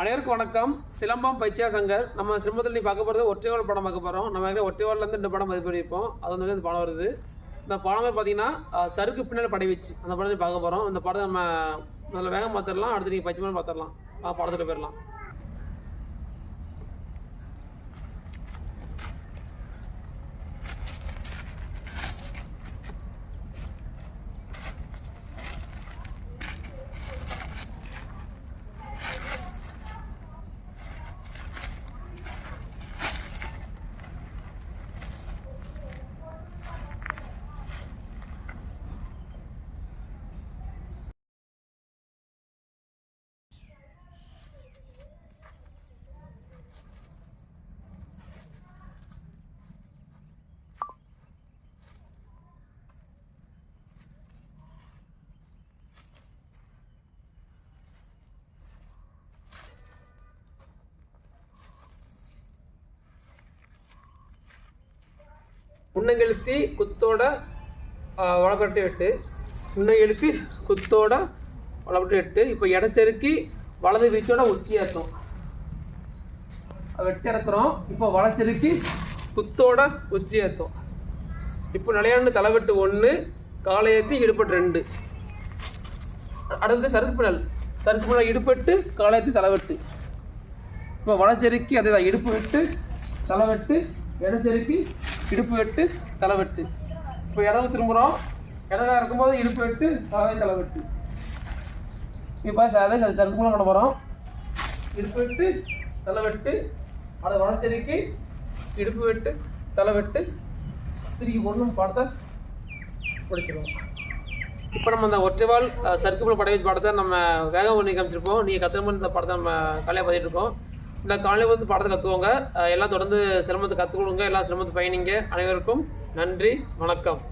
அனைவருக்கும் வணக்கம். சிலம்பம் பைச்சியா சங்கர் நம்ம சிலம்பத்தில் நீ பார்க்க போகிறது ஒற்றைவாள் படம் பார்க்க போகிறோம் நம்ம ஏற்கனவே ஒற்றைவாள்லேருந்து இந்த படம் இது பண்ணியிருப்போம் அது வந்து இந்த படம் வருது. இந்த படமே பார்த்தீங்கன்னா சருக்கு பின்னால் படை வச்சு. அந்த படத்தை பார்க்க போகிறோம் அந்த படத்தை நம்ம முதல்ல வேகம் பார்த்துடலாம். அடுத்து நீங்கள் பச்சை மரம் பார்த்துடலாம். படத்தில் போயிடலாம். முன்னங்கெழுத்தி குத்தோட வளப்பட்டு எட்டு முன்னங்கெழுத்தி குத்தோட வளப்பட்டு எட்டு இப்போ இடச்செருக்கி வலது வீச்சோட உச்சி ஏற்றும் இப்போ வளச்செருக்கி குத்தோட உச்சி இப்போ நிலையாண்டு தலைவெட்டு ஒன்று காலை ஏற்றி இடுப்பட்டு ரெண்டு. அடுத்து சருக்கு பிணல். சருக்கு பிணல் இடுப்பட்டு காலை ஏற்றி தலைவெட்டு. இப்போ வளச்செருக்கி அதே தான் இடுப்பு வெட்டு தலைவெட்டு இடச்செருக்கி இடுப்பு வெட்டு தலைவெட்டு இப்போ இடவு திரும்புகிறோம் இடகா இருக்கும்போது இடுப்பு வெட்டு தலைவை தலைவெட்டு இப்போ அதே சருக்கு மூலம் கொண்டு போகிறோம் இடுப்பு வெட்டு தலைவெட்டு அதை வளச்செருக்கி இடுப்பு வெட்டு தலைவெட்டு திருப்பி ஒன்றும் படத்தை முடிச்சிடுவோம் இப்போ நம்ம அந்த ஒற்றைவாள் சர்க்குபுல் படை வச்சு படத்தை நம்ம வேகம் பண்ணி காமிச்சிருப்போம். நீங்கள் கத்திரமன் இந்த படத்தை நம்ம கலையை பார்த்துட்டு இருக்கோம். இந்த காலையில் வந்து பாடத்தை கற்றுக்கோங்க எல்லாம் தொடர்ந்து சிரமத்தை கற்றுக் கொடுங்க எல்லாம் சிரமத்தை பயணிங்க. அனைவருக்கும் நன்றி. வணக்கம்.